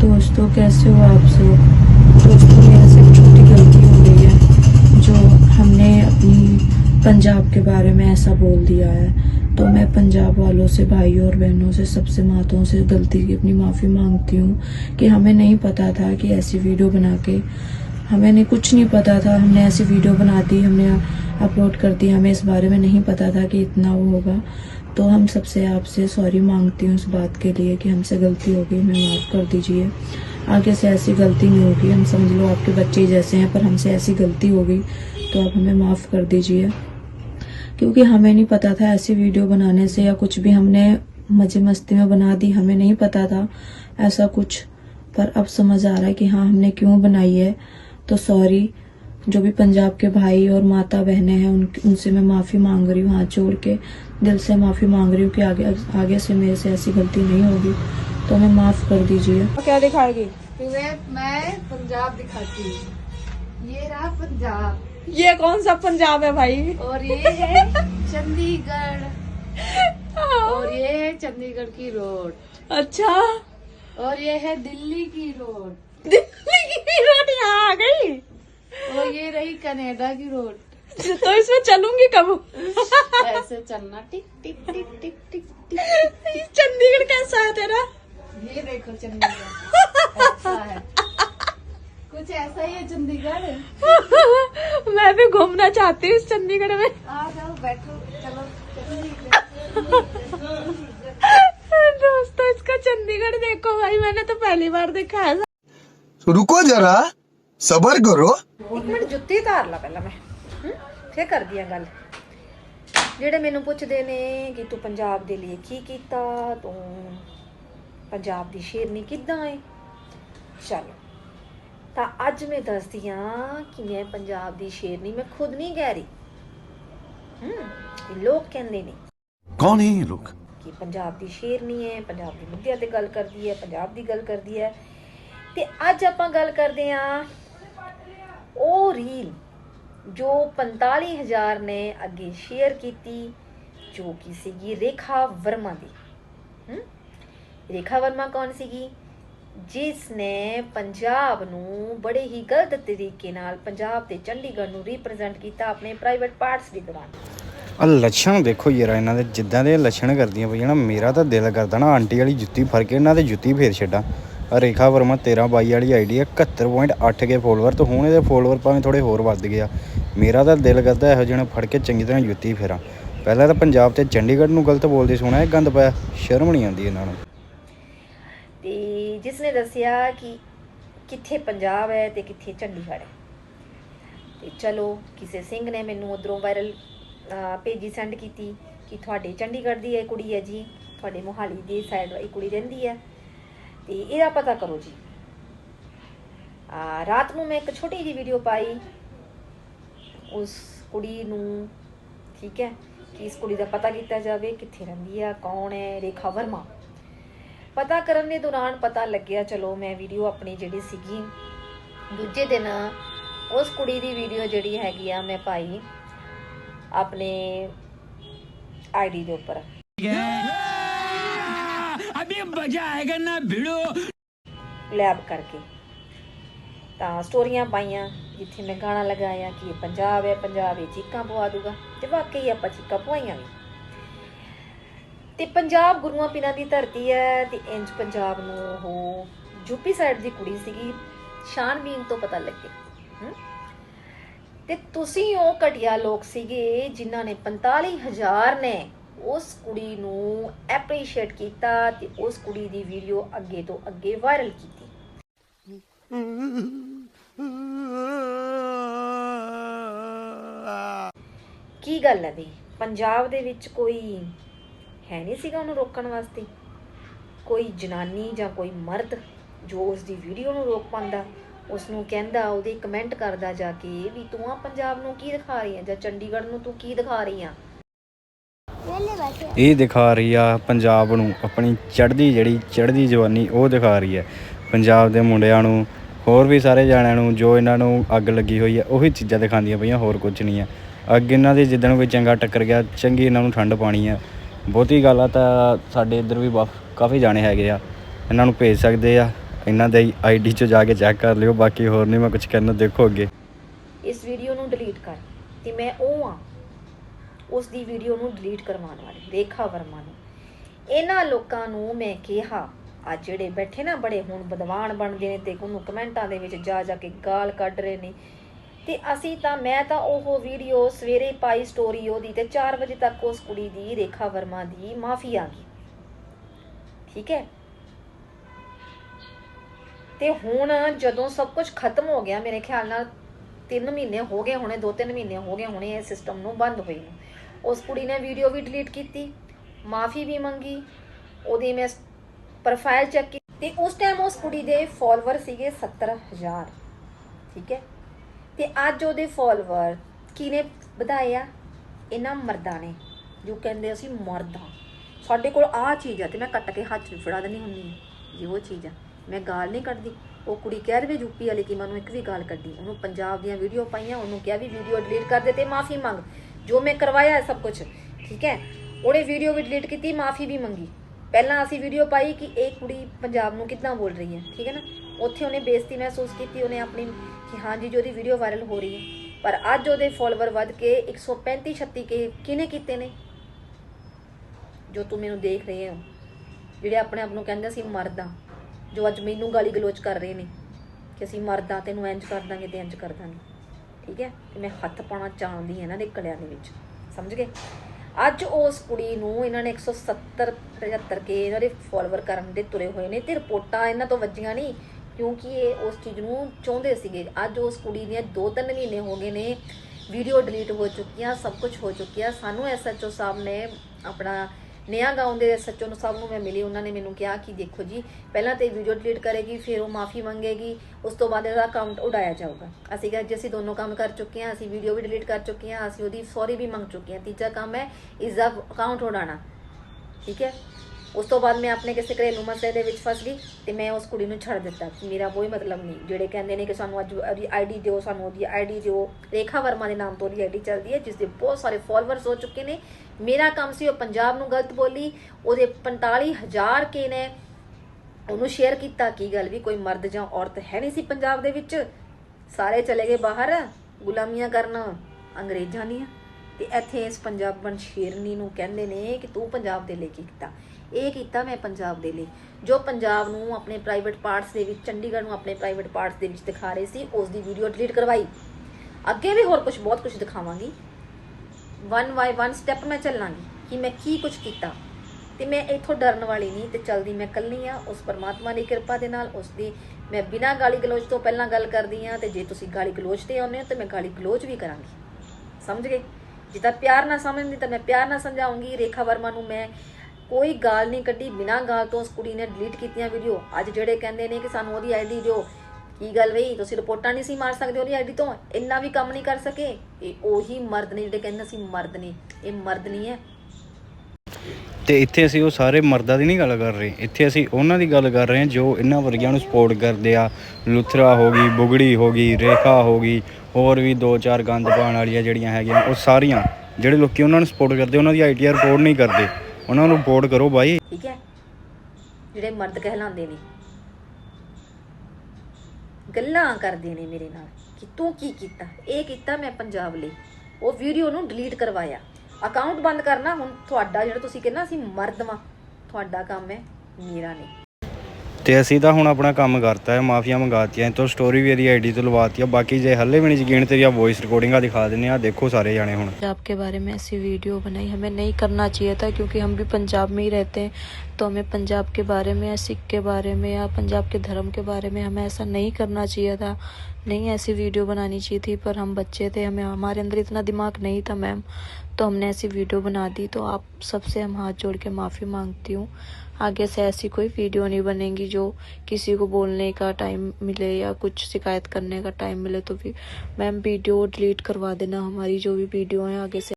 दोस्तों, कैसे हो आप सब? दोस्तों, मेरे से छोटी गलती हो गई है, जो हमने अपनी पंजाब के बारे में ऐसा बोल दिया है। तो मैं पंजाब वालों से, भाइयों और बहनों से, सबसे मातों से गलती की अपनी माफ़ी मांगती हूँ कि हमें नहीं पता था कि ऐसी वीडियो बना के, हमें नहीं, कुछ नहीं पता था, हमने ऐसी वीडियो बना दी, हमने अपलोड कर दी, हमें इस बारे में नहीं पता था कि इतना वो होगा। तो हम सबसे आपसे सॉरी मांगती हूँ इस बात के लिए कि हमसे गलती हो गई, हमें माफ़ कर दीजिए। आगे से ऐसी गलती नहीं होगी, हम समझ लो आपके बच्चे जैसे हैं, पर हमसे ऐसी गलती हो गई तो आप हमें माफ़ कर दीजिए। क्योंकि हमें नहीं पता था ऐसी वीडियो बनाने से या कुछ भी हमने मज़े मस्ती में बना दी, हमें नहीं पता था ऐसा कुछ। पर अब समझ आ रहा है कि हाँ हमने क्यों बनाई है। तो सॉरी जो भी पंजाब के भाई और माता बहनें हैं उन उनसे मैं माफ़ी मांग रही हूँ हाथ जोड़ के। दिल से माफ़ी मांग रही हूँ कि आगे आगे से मेरे से ऐसी गलती नहीं होगी। तो हमें माफ़ कर दीजिए। क्या दिखाएगी? मैं पंजाब दिखाती हूँ। ये रहा पंजाब। ये कौन सा पंजाब है भाई? और ये है चंडीगढ़। और ये है चंडीगढ़ की रोड। अच्छा। और ये है दिल्ली की रोड। दिल्ली की रोड यहाँ आ गई? और ये रही कनाडा की रोड। तो इसमें चलूँगी कब? ऐसे चलना टिक टिक टिक टिक टिक टिक। चंडीगढ़ कैसा है तेरा? ये देखो चंडीगढ़। है। कुछ ऐसा ही है चंडीगढ़? मैं भी घूमना चाहती हूँ इस चंडीगढ़ में। आ जाओ बैठो चलो दोस्तों इसका चंडीगढ़ देखो भाई मैंने तो पहली बार देखा है। रुको जरा। ਸਬਰ ਕਰੋ। ਇੱਕ ਮਿੰਟ ਜੁੱਤੀ ਧਾਰ ਲਾ ਪਹਿਲਾਂ ਮੈਂ। ਹਮ? ਕਰਦੀ ਆ ਗੱਲ। ਜਿਹੜੇ ਮੈਨੂੰ ਪੁੱਛਦੇ ਨੇ ਕਿ ਤੂੰ ਪੰਜਾਬ ਦੇ ਲਈ ਕੀ ਕੀਤਾ ਤੂੰ ਪੰਜਾਬ ਦੀ ਸ਼ੇਰਨੀ ਕਿੱਦਾਂ ਏ? ਚਲੋ। ਤਾਂ ਅੱਜ ਮੈਂ ਦੱਸਦੀ ਆ ਕਿ ਮੈਂ ਪੰਜਾਬ ਦੀ ਸ਼ੇਰਨੀ ਮੈਂ ਖੁਦ ਨਹੀਂ ਕਹਿ ਰਹੀ। ਹਮ ਲੋਕ ਕਹਿੰਦੇ ਨੇ। ਕੌਣ ਹੈ ਲੋਕ? ਕਿ ਪੰਜਾਬ ਦੀ ਸ਼ੇਰਨੀ ਹੈ ਪੰਜਾਬ ਦੇ ਮੁੱਦਿਆਂ ਤੇ ਗੱਲ ਕਰਦੀ ਹੈ ਪੰਜਾਬ ਦੀ ਗੱਲ ਕਰਦੀ ਹੈ ਤੇ ਅੱਜ ਆਪਾਂ ਗੱਲ ਕਰਦੇ ਹਾਂ ਉਹ ਰੀਲ ਜੋ 45000 ਨੇ ਅੱਗੇ ਸ਼ੇਅਰ ਕੀਤੀ, ਜੋ ਕਿ ਸੀਗੀ ਰੇਖਾ ਵਰਮਾ ਦੀ। ਰੇਖਾ ਵਰਮਾ ਕੌਣ ਸੀਗੀ? ਜਿਸ ਨੇ ਪੰਜਾਬ ਨੂੰ ਬੜੇ ਹੀ ਗਲਤ ਤਰੀਕੇ ਨਾਲ ਪੰਜਾਬ ਤੇ ਚੰਡੀਗੜ੍ਹ ਨੂੰ ਰਿਪਰੈਜ਼ੈਂਟ ਕੀਤਾ ਆਪਣੇ ਪ੍ਰਾਈਵੇਟ ਪਾਰਟਸ ਦੇ ਦੌਰਾਨ। ਆ ਲੱਛਣ ਦੇਖੋ ਯਾਰ, ਇਹਨਾਂ ਦੇ ਜਿੱਦਾਂ ਦੇ ਲੱਛਣ ਕਰਦੀਆਂ ਪਈਆਂ ਨਾ, ਮੇਰਾ ਤਾਂ ਦਿਲ ਕਰਦਾ ਨਾ ਆਂਟੀ ਵਾਲੀ ਜੁੱਤੀ ਫੜ ਕੇ ਇਹਨਾਂ ਦੇ ਜੁੱਤੀ ਫੇਰ ਛੱਡਾਂ। ਰੇਖਾ ਵਰਮਾ 13 ਬਾਈ ਵਾਲੀ ਆਈਡੀ ਹੈ 71.8 ਕੇ ਫੋਲੋਅਰ ਤੇ ਹੁਣ ਇਹਦੇ ਫੋਲੋਅਰ ਭਾਵੇਂ ਥੋੜੇ ਹੋਰ ਵੱਧ ਗਿਆ ਮੇਰਾ ਤਾਂ ਦਿਲ ਕਰਦਾ ਇਹੋ ਜਿਹੇ ਫੜ ਕੇ ਚੰਗੀ ਤਰ੍ਹਾਂ ਜੁੱਤੀ ਫੇਰਾਂ। ਪਹਿਲਾਂ ਤਾਂ ਪੰਜਾਬ ਤੇ ਚੰਡੀਗੜ੍ਹ ਨੂੰ ਗਲਤ ਬੋਲਦੇ ਸੁਣਿਆ, ਇਹ ਗੰਦ ਪਿਆ, ਸ਼ਰਮ ਨਹੀਂ ਆਉਂਦੀ ਇਹਨਾਂ ਨੂੰ। ਤੇ ਜਿਸ ਨੇ ਦੱਸਿਆ ਕਿ ਕਿੱਥੇ ਪੰਜਾਬ ਹੈ ਤੇ ਕਿੱਥੇ ਚੰਡੀਗੜ੍ਹ ਹੈ। ਤੇ ਚਲੋ, ਕਿਸੇ ਸਿੰਘ ਨੇ ਮੈਨੂੰ ਉਧਰੋਂ ਵਾਇਰਲ ਪੇਜੀ ਸੈਂਡ ਕੀਤੀ ਕਿ ਤੁਹਾਡੇ ਚੰਡੀਗੜ੍ਹ ਦੀ ਇਹ ਕੁੜੀ ਹੈ ਜੀ, ਤੁਹਾਡੇ ਮੋਹਾਲੀ ਦੀ ਸਾਈਡ ਇਹ ਕੁੜੀ ਰਹਿੰਦੀ ਹੈ। ਤੇ ਇਹਦਾ ਪਤਾ ਕਰੋ ਜੀ। ਆ, ਰਾਤ ਨੂੰ ਮੈਂ ਇੱਕ ਛੋਟੀ ਜਿਹੀ ਵੀਡੀਓ ਪਾਈ। ਉਸ ਕੁੜੀ ਨੂੰ, ਠੀਕ ਹੈ, ਕਿ ਇਸ ਕੁੜੀ ਦਾ ਪਤਾ ਕੀਤਾ ਜਾਵੇ ਕਿੱਥੇ ਰਹਿੰਦੀ ਆ, ਕੌਣ ਹੈ, ਰੇਖਾ ਵਰਮਾ। ਪਤਾ ਕਰਨ ਦੇ ਦੌਰਾਨ ਪਤਾ ਲੱਗਿਆ, ਚਲੋ ਮੈਂ ਵੀਡੀਓ ਆਪਣੀ ਜਿਹੜੀ ਸੀਗੀ, ਦੂਜੇ ਦਿਨ ਉਸ ਕੁੜੀ ਦੀ ਵੀਡੀਓ ਜਿਹੜੀ ਹੈਗੀ ਆ, ਮੈਂ ਪਾਈ ਆਪਣੇ ਆਈਡੀ ਦੇ ਉੱਪਰ। ਲੈਬ ਕਰਕੇ। ਤਾਂ ਸਟੋਰੀਆਂ ਪਾਈਆਂ, ਜਿੱਥੇ ਮੈਂ ਗਾਣਾ ਲਗਾਇਆ ਕਿ ਇਹ ਪੰਜਾਬ ਹੈ, ਪੰਜਾਬ ਇਹ ਚੀਕਾਂ ਪਵਾ ਦੂਗਾ ਤੇ ਵਾਕਈ ਆਪਾਂ ਚੀਕਾਂ ਪਵਾਈਆਂ ਵੀ। ਤੇ ਪੰਜਾਬ ਗੁਰੂਆਂ ਪੀਰਾਂ ਦੀ ਧਰਤੀ ਹੈ ਤੇ ਇੰਜ ਪੰਜਾਬ ਨੂੰ ਉਹ ਯੂਪੀ ਸਾਈਡ ਦੀ ਕੁੜੀ ਸੀਗੀ ਸ਼ਾਨਬੀਨ ਤੋਂ ਪਤਾ ਲੱਗੇ। ਹਮ? ਤੇ ਤੁਸੀਂ ਉਹ ਘਟਿਆ ਲੋਕ ਸੀਗੇ ਜਿਨ੍ਹਾਂ ਨੇ 45000 ਨੇ ਉਸ ਕੁੜੀ ਨੂੰ ਐਪਰੀਸ਼ੀਏਟ ਕੀਤਾ ਤੇ ਉਸ ਕੁੜੀ ਦੀ ਵੀਡੀਓ ਅੱਗੇ ਤੋਂ ਅੱਗੇ ਵਾਇਰਲ ਕੀਤੀ। ਕੀ ਗੱਲ ਹੈ ਵੀ ਪੰਜਾਬ ਦੇ ਵਿੱਚ ਕੋਈ ਹੈ ਨਹੀਂ ਸੀਗਾ ਉਹਨੂੰ ਰੋਕਣ ਵਾਸਤੇ? ਕੋਈ ਜਨਾਨੀ ਜਾਂ ਕੋਈ ਮਰਦ ਜੋ ਉਸ ਦੀ ਵੀਡੀਓ ਨੂੰ ਰੋਕ ਪਾਉਂਦਾ, ਉਸ ਨੂੰ ਕਹਿੰਦਾ, ਉਹਦੇ ਕਮੈਂਟ ਕਰਦਾ ਜਾ ਕੇ ਵੀ ਤੂੰ ਆ ਪੰਜਾਬ ਨੂੰ ਕੀ ਦਿਖਾ ਰਹੀ ਆ ਜਾਂ ਚੰਡੀਗੜ੍ਹ ਨੂੰ ਤੂੰ ਕੀ ਦਿਖਾ ਰਹੀ ਆ? ਇਹ ਦਿਖਾ ਰਹੀ ਆ ਪੰਜਾਬ ਨੂੰ ਆਪਣੀ ਚੜ੍ਹਦੀ ਜਿਹੜੀ ਚੜ੍ਹਦੀ ਜਵਾਨੀ ਉਹ ਦਿਖਾ ਰਹੀ ਹੈ। ਪੰਜਾਬ ਦੇ ਮੁੰਡਿਆਂ ਨੂੰ ਹੋਰ ਵੀ ਸਾਰੇ ਜਾਣਿਆਂ ਨੂੰ ਜੋ ਇਹਨਾਂ ਨੂੰ ਅੱਗ ਲੱਗੀ ਹੋਈ ਹੈ ਉਹੀ ਚੀਜ਼ਾਂ ਦਿਖਾਉਂਦੀਆਂ ਪਈਆਂ ਹੋਰ ਕੁਝ ਨਹੀਂ ਆ ਅੱਗ ਇਹਨਾਂ ਦੀ ਜਿੱਦਣ ਕੋਈ ਚੰਗਾ ਟੱਕਰ ਗਿਆ ਚੰਗੀ ਇਹਨਾਂ ਨੂੰ ਠੰਡ ਪਾਣੀ ਆ ਬਹੁਤੀ ਗੱਲ ਆ ਤਾਂ ਸਾਡੇ ਇੱਧਰ ਵੀ ਵਾ- ਕਾਫੀ ਜਾਣੇ ਹੈਗੇ ਆ। ਇਹਨਾਂ ਨੂੰ ਭੇਜ ਸਕਦੇ ਆ। ਇਹਨਾਂ ਦੇ ਆਈਡੀ 'ਚ ਜਾ ਕੇ ਚੈੱਕ ਕਰ ਲਿਓ ਬਾਕੀ ਹੋਰ ਨਹੀਂ ਮੈਂ ਕੁਝ ਕਹਿਣਾ ਦੇਖੋ ਅੱਗੇ। ਇਸ ਵੀਡੀਓ ਨੂੰ ਡਿਲੀਟ ਕਰ। ਤੇ ਮੈਂ ਉਹ ਆ ਉਸ ਦੀ ਵੀਡੀਓ ਨੂੰ ਡਿਲੀਟ ਕਰਵਾਉਣ ਵਾਲੇ, ਰੇਖਾ ਵਰਮਾ ਨੂੰ। ਇਹਨਾਂ ਲੋਕਾਂ ਨੂੰ ਮੈਂ ਕਿਹਾ, ਆ ਜਿਹੜੇ ਬੈਠੇ ਨਾ ਬੜੇ ਹੁਣ ਬਦਵਾਨ ਬਣਦੇ ਨੇ ਤੇ ਉਹਨੂੰ ਕਮੈਂਟਾਂ ਦੇ ਵਿੱਚ ਜਾ ਜਾ ਕੇ ਗਾਲ ਕੱਢ ਰਹੇ ਨੇ। ਤੇ ਅਸੀਂ ਤਾਂ, ਮੈਂ ਤਾਂ ਉਹ ਵੀਡੀਓ ਸਵੇਰੇ ਪਾਈ ਸਟੋਰੀ ਉਹਦੀ ਤੇ 4 ਵਜੇ ਤੱਕ ਉਸ ਕੁੜੀ ਦੀ, ਰੇਖਾ ਵਰਮਾ ਦੀ ਮਾਫੀ ਆ ਗਈ। ਠੀਕ ਹੈ? ਤੇ ਹੁਣ ਜਦੋਂ ਸਭ ਕੁਝ ਖਤਮ ਹੋ ਗਿਆ, ਮੇਰੇ ਖਿਆਲ ਨਾਲ 3 ਮਹੀਨੇ ਹੋ ਗਏ ਹੋਣੇ 2-3 ਮਹੀਨੇ ਹੋ ਗਏ ਹੋਣੇ ਇਹ ਸਿਸਟਮ ਨੂੰ ਬੰਦ ਹੋਈ ਨੂੰ। ਉਸ ਕੁੜੀ ਨੇ ਵੀਡੀਓ ਵੀ ਡਿਲੀਟ ਕੀਤੀ, ਮਾਫੀ ਵੀ ਮੰਗੀ, ਉਹਦੀ ਮੈਂ ਪ੍ਰੋਫਾਈਲ ਚੈੱਕ ਕੀਤੀ ਤੇ ਉਸ ਟਾਈਮ ਉਸ ਕੁੜੀ ਦੇ ਫਾਲੋਅਰ ਸੀਗੇ 70000 ਠੀਕ ਹੈ? ਤੇ ਅੱਜ ਉਹਦੇ ਫਾਲੋਅਰ ਕਿਨੇ ਵਧਾਏ ਆ? ਇਹਨਾਂ ਮਰਦਾਂ ਨੇ, ਜੋ ਕਹਿੰਦੇ ਅਸੀਂ ਮਰਦ। ਹਾਂ ਸਾਡੇ ਕੋਲ ਆਹ ਚੀਜ਼ ਆ ਤੇ ਮੈਂ ਕੱਟ ਕੇ ਹੱਥ 'ਚ ਫੜਾ ਦਿੰਦੀ ਹੁੰਦੀ ਹਾਂ ਇਹ ਉਹ ਚੀਜ਼ ਆ। ਮੈਂ ਗਾਲ ਨਹੀਂ ਕੱਢਦੀ। ਉਹ ਕੁੜੀ ਕਹਿ ਰਹੀ ਯੂਪੀ ਵਾਲੀ ਕਿ ਮੈਨੂੰ ਇੱਕ ਵੀ ਗਾਲ ਕੱਢੀ ਉਹਨੂੰ ਪੰਜਾਬ ਦੀਆਂ ਵੀਡੀਓ ਪਾਈਆਂ, ਉਹਨੂੰ ਕਿਹਾ ਵੀ ਵੀਡੀਓ ਡਿਲੀਟ ਕਰ ਦੇ ਤੇ ਮਾਫੀ ਮੰਗ। ਜੋ ਮੈਂ ਕਰਵਾਇਆ ਹੈ ਸਭ ਕੁਝ ਠੀਕ ਹੈ? ਉਹਨੇ ਵੀਡੀਓ ਵੀ ਡਿਲੀਟ ਕੀਤੀ, ਮਾਫੀ ਵੀ ਮੰਗੀ। ਪਹਿਲਾਂ ਅਸੀਂ ਵੀਡੀਓ ਪਾਈ ਕਿ ਇਹ ਕੁੜੀ ਪੰਜਾਬ ਨੂੰ ਕਿੱਦਾਂ ਬੋਲ ਰਹੀ ਹੈ, ਠੀਕ ਹੈ ਨਾ? ਉੱਥੇ ਉਹਨੇ ਬੇਇੱਜ਼ਤੀ ਮਹਿਸੂਸ ਕੀਤੀ, ਉਹਨੇ ਆਪਣੀ ਕਿ ਹਾਂਜੀ ਜੀ ਉਹਦੀ ਵੀਡੀਓ ਵਾਇਰਲ ਹੋ ਰਹੀ ਹੈ। ਪਰ ਅੱਜ ਉਹਦੇ ਫਾਲੋਅਰ ਵੱਧ ਕੇ 135 36 ਕੇ ਕਿਨੇ ਕੀਤੇ ਨੇ? ਜੋ ਤੂੰ ਮੈਨੂੰ ਦੇਖ ਰਹੇ ਹੋ, ਜਿਹੜੇ ਆਪਣੇ ਆਪ ਨੂੰ ਕਹਿੰਦੇ ਸੀ ਮਰਦਾਂ, ਜੋ ਅੱਜ ਮੈਨੂੰ ਗਾਲੀ ਗਲੋਚ ਕਰ ਰਹੇ ਨੇ, ਕਿ ਅਸੀਂ ਮਰਦਾਂ, ਤੈਨੂੰ ਇੰਜ ਕਰ ਦਾਂਗੇ ਤੇ ਇੰਜ ਕਰ ਦਾਂਗੇ। ਠੀਕ ਹੈ? ਤੇ ਮੈਂ ਹੱਥ ਪਾਉਣਾ ਚਾਹੁੰਦੀ ਹਾਂ ਇਹਨਾਂ ਦੇ ਕਲਿਆਂ ਦੇ ਵਿੱਚ। ਸਮਝ ਗਏ? ਅੱਜ ਉਸ ਕੁੜੀ ਨੂੰ ਇਹਨਾਂ ਨੇ 170 75 ਕੇ ਇਹਨਾਂ ਦੇ ਫਾਲੋਅਰ ਕਰਨ ਦੇ ਤੁਰੇ ਹੋਏ ਨੇ ਤੇ ਰਿਪੋਰਟਾਂ ਇਹਨਾਂ ਤੋਂ ਵੱਜੀਆਂ ਨਹੀਂ, ਕਿਉਂਕਿ ਇਹ ਉਸ ਚੀਜ਼ ਨੂੰ ਚਾਹੁੰਦੇ ਸੀਗੇ। ਅੱਜ ਉਸ ਕੁੜੀ ਦੀਆਂ 2-3 ਮਹੀਨੇ ਹੋ ਗਏ ਨੇ ਵੀਡੀਓ ਡਿਲੀਟ ਹੋ ਚੁੱਕੀਆਂ, ਸਭ ਕੁਝ ਹੋ ਚੁੱਕਿਆ। ਸਾਨੂੰ ਐਸਐਚਓ ਸਾਹਿਬ ਨੇ ਆਪਣਾ ਨਿਆ ਗਾਉਂ ਦੇ ਐਸਐਚਓ ਨੂੰ ਸਭ ਨੂੰ ਮੈਂ ਮਿਲੀ, ਉਹਨਾਂ ਨੇ ਮੈਨੂੰ ਕਿਹਾ ਕਿ ਦੇਖੋ ਜੀ, ਪਹਿਲਾਂ ਤੇ ਵੀਡੀਓ ਡਿਲੀਟ ਕਰੇਗੀ, ਫਿਰ ਉਹ ਮਾਫੀ ਮੰਗੇਗੀ, ਉਸ ਤੋਂ ਬਾਅਦ ਇਹਦਾ ਅਕਾਊਂਟ ਉਡਾਇਆ ਜਾਊਗਾ। ਅਸੀਂ ਕਿਹਾ ਜੀ, ਅਸੀਂ ਦੋਨੋਂ ਕੰਮ ਕਰ ਚੁੱਕੇ ਹਾਂ, ਅਸੀਂ ਵੀਡੀਓ ਵੀ ਡਿਲੀਟ ਕਰ ਚੁੱਕੇ ਹਾਂ, ਅਸੀਂ ਉਹਦੀ ਸੌਰੀ ਵੀ ਮੰਗ ਚੁੱਕੇ ਹਾਂ। ਤੀਜਾ ਕੰਮ ਹੈ, ਇਸ ਦਾ ਅਕਾਊਂਟ ਉਡਾਣਾ ਠੀਕ ਹੈ? ਉਸ ਤੋਂ ਬਾਅਦ ਮੈਂ ਆਪਣੇ ਕਿਸੇ ਘਰੇਲੂ ਮਸਲੇ ਦੇ ਵਿੱਚ ਫਸ ਗਈ ਤੇ ਮੈਂ ਉਸ ਕੁੜੀ ਨੂੰ ਛੱਡ ਦਿੱਤਾ। ਮੇਰਾ ਕੋਈ ਮਤਲਬ ਨਹੀਂ। ਜਿਹੜੇ ਕਹਿੰਦੇ ਨੇ ਕਿ ਸਾਨੂੰ ਅੱਜ ਉਹਦੀ ਆਈਡੀ ਦਿਓ, ਸਾਨੂੰ ਉਹਦੀ ਆਈਡੀ ਦਿਓ। ਰੇਖਾ ਵਰਮਾ ਦੇ ਨਾਮ ਤੋਂ ਉਹਦੀ ਆਈਡੀ ਚੱਲਦੀ ਹੈ ਜਿਸ ਦੇ ਬਹੁਤ ਸਾਰੇ ਫਾਲੋਅਰਸ ਹੋ ਚੁੱਕੇ ਨੇ। ਮੇਰਾ ਕੰਮ ਸੀ ਉਹ ਪੰਜਾਬ ਨੂੰ ਗਲਤ ਬੋਲੀ। ਉਹਦੇ 45000 ਕੇ ਨੇ। ਉਹਨੂੰ ਸ਼ੇਅਰ ਕੀਤਾ ਕੀ ਗੱਲ ਵੀ ਕੋਈ ਮਰਦ ਜਾਂ ਔਰਤ ਹੈ ਨਹੀਂ ਸੀ ਪੰਜਾਬ ਦੇ ਵਿੱਚ। ਸਾਰੇ ਚਲੇ ਗਏ ਬਾਹਰ ਗੁਲਾਮੀਆਂ ਕਰਨ, ਅੰਗਰੇਜ਼ਾਂ ਦੀਆਂ। ਤੇ ਇੱਥੇ ਇਸ ਪੰਜਾਬਣ ਸ਼ੇਰਨੀ ਨੂੰ ਕਹਿੰਦੇ ਨੇ ਕਿ ਤੂੰ ਪੰਜਾਬ ਦੇ ਲਈ ਕੀ ਕੀਤਾ ਇਹ ਕੀਤਾ ਮੈਂ ਪੰਜਾਬ ਦੇ ਲਈ। ਜੋ ਪੰਜਾਬ ਨੂੰ ਆਪਣੇ ਪ੍ਰਾਈਵੇਟ ਪਾਰਟਸ ਦੇ ਵਿੱਚ, ਚੰਡੀਗੜ੍ਹ ਨੂੰ ਆਪਣੇ ਪ੍ਰਾਈਵੇਟ ਪਾਰਟਸ ਦੇ ਵਿੱਚ ਦਿਖਾ ਰਹੇ ਸੀ, ਉਸ ਦੀ ਵੀਡੀਓ ਡਿਲੀਟ ਕਰਵਾਈ। ਅੱਗੇ ਵੀ ਹੋਰ ਕੁਝ ਬਹੁਤ ਕੁਝ ਦਿਖਾਵਾਂਗੀ। ਵਨ ਬਾਈ ਵਨ ਸਟੈਪ ਮੈਂ ਚੱਲਾਂਗੀ ਕਿ ਮੈਂ ਕੀ ਕੁਝ ਕੀਤਾ। ਤੇ ਮੈਂ ਇੱਥੋਂ ਡਰਨ ਵਾਲੀ ਨਹੀਂ ਤੇ ਚਲਦੀ ਮੈਂ ਕੱਲੀ ਆ ਉਸ ਪਰਮਾਤਮਾ ਦੀ ਕਿਰਪਾ ਦੇ ਨਾਲ, ਉਸ ਦੀ ਮੈਂ ਬਿਨਾਂ ਗਾਲੀ ਗਲੋਚ ਤੋਂ ਪਹਿਲਾਂ ਗੱਲ ਕਰਦੀ ਆ ਤੇ ਜੇ ਤੁਸੀਂ ਗਾਲੀ ਗਲੋਚ ਤੇ ਆਉਂਦੇ ਹੋ ਤੇ ਮੈਂ ਗਾਲੀ ਗਲੋਚ ਵੀ ਕਰਾਂਗੀ। ਸਮਝ ਗਏ? ਜਿੱਦਾਂ ਪਿਆਰ ਨਾਲ ਸਮਝਦੀ ਤਾਂ ਮੈਂ ਪਿਆਰ ਨਾਲ ਸਮਝਾਉਂਗੀ, ਰੇਖਾ ਵਰਮਾ ਨੂੰ ਮੈਂ ਕੋਈ ਗਾਲ ਨਹੀਂ ਕੱਢੀ, ਬਿਨਾਂ ਗਾਲ ਤੋਂ ਉਸ ਕੁੜੀ ਨੇ ਡਿਲੀਟ ਕੀਤੀਆਂ ਵੀਡੀਓ ਅੱਜ ਜਿਹੜੇ ਕਹਿੰਦੇ ਨੇ ਕਿ ਸਾਨੂੰ ਉਹਦੀ ਆਈਡੀ ਦਿਓ। ਕੀ ਗੱਲ ਬਈ, ਤੁਸੀਂ ਰਿਪੋਰਟਾਂ ਨਹੀਂ ਸੀ ਮਾਰ ਸਕਦੇ ਉਹਦੀ ਆਈਡੀ ਤੋਂ? ਇੰਨਾ ਵੀ ਕੰਮ ਨਹੀਂ ਕਰ ਸਕੇ। ਇਹ ਉਹੀ ਮਰਦ ਨੇ ਜਿਹੜੇ ਕਹਿੰਦੇ ਅਸੀਂ ਮਰਦ ਨੇ। ਇਹ ਮਰਦ ਨਹੀਂ ਹੈ। ਤੇ ਇੱਥੇ ਅਸੀਂ ਉਹ ਸਾਰੇ ਮਰਦਾਂ ਦੀ ਨਹੀਂ ਗੱਲ ਕਰ ਰਹੇ। ਇੱਥੇ ਅਸੀਂ ਉਹਨਾਂ ਦੀ ਗੱਲ ਕਰ ਰਹੇ ਹਾਂ ਜੋ ਇਹਨਾਂ ਵਰਗਿਆਂ ਨੂੰ ਸਪੋਰਟ ਕਰਦੇ ਆ। ਲੁਥਰਾ ਹੋ ਗਈ, ਬੁਗੜੀ ਹੋ ਗਈ, ਰੇਖਾ ਹੋ ਗਈ, ਹੋਰ ਵੀ ਦੋ ਚਾਰ ਗੰਦ ਪਾਉਣ ਵਾਲੀਆਂ ਜਿਹੜੀਆਂ ਹੈਗੀਆਂ, ਉਹ ਸਾਰੀਆਂ। ਜਿਹੜੇ ਲੋਕੀ ਉਹਨਾਂ ਨੂੰ ਸਪੋਰਟ ਕਰਦੇ, ਉਹਨਾਂ ਦੀ ਆਈਟੀਆਰ ਰਿਪੋਰਟ ਨਹੀਂ ਕਰਦੇ। ਉਹਨਾਂ ਨੂੰ ਰਿਪੋਰਟ ਕਰੋ ਬਾਈ। ਠੀਕ ਹੈ? ਜਿਹੜੇ ਮਰਦ ਕਹਿਲਾਉਂਦੇ ਨੇ। ਗੱਲਾਂ ਕਰਦੇ ਨੇ ਮੇਰੇ ਨਾਲ ਕਿ ਤੂੰ ਕੀ ਕੀਤਾ? ਇਹ ਕੀਤਾ ਮੈਂ ਪੰਜਾਬ ਲਈ। ਉਹ ਵੀਡੀਓ ਨੂੰ ਡਿਲੀਟ ਕਰਵਾਇਆ। ਅਕਾਊਂਟ ਬੰਦ ਕਰਨਾ, ਹੁਣ ਤੁਹਾਡਾ ਜਿਹੜਾ ਤੁਸੀਂ ਕਹਿੰਦਾ ਅਸੀਂ ਮਰਦ ਵਾਂ, ਤੁਹਾਡਾ ਕੰਮ ਹੈ ਮੇਰਾ ਨਹੀਂ। ਤੇ ਅਸੀਂ ਤਾਂ ਹੁਣ ਆਪਣਾ ਕੰਮ ਕਰਤਾ ਹੈ ਮਾਫੀਆ ਮੰਗਾਤੀਆਂ ਇਹ ਤੋਂ ਸਟੋਰੀ ਵੀ ਇਹਦੀ ਆਈਡੀ ਤੋਂ ਲਵਾਤੀ ਆ ਬਾਕੀ ਜੇ ਹੱਲੇ ਵੀ ਨਹੀਂ ਯਕੀਨ ਤੇਰੀ ਆ ਵੌਇਸ ਰਿਕਾਰਡਿੰਗਾਂ ਦਿਖਾ ਦਿੰਨੇ ਆ ਦੇਖੋ ਸਾਰੇ ਜਾਣੇ ਹੁਣ पंजाब के बारे में ऐसी वीडियो बनाई हमें नहीं करना चाहिए था क्योंकि हम भी पंजाब में ही रहते हैं तो हमें पंजाब के बारे में या सिख के बारे में या पंजाब के धर्म के बारे में हमें ऐसा नहीं करना चाहिए था नहीं, ऐसी वीडियो बनानी चाहिए थी, पर हम बच्चे थे, हमें, हमारे अंदर इतना दिमाग नहीं था, मैम। तो हमने ऐसी वीडियो बना दी तो आप सबसे हम हाथ जोड़ के माफ़ी मांगती हूँ। आगे से ऐसी कोई वीडियो नहीं बनेगी जो किसी को बोलने का टाइम मिले या कुछ शिकायत करने का टाइम मिले तो भी मैम, वीडियो डिलीट करवा देना, हमारी जो भी वीडियो है, आगे से।